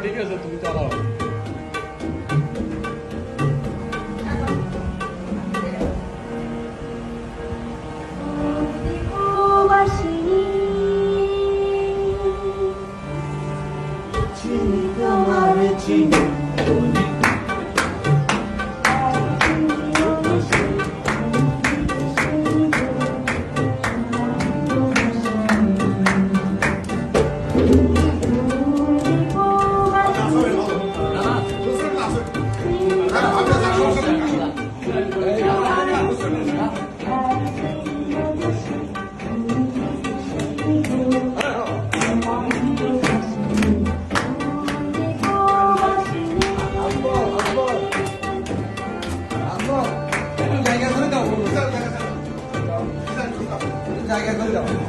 잘 내려서 두잖아. 지니 그 말을 지니 জায়গায় করে দাও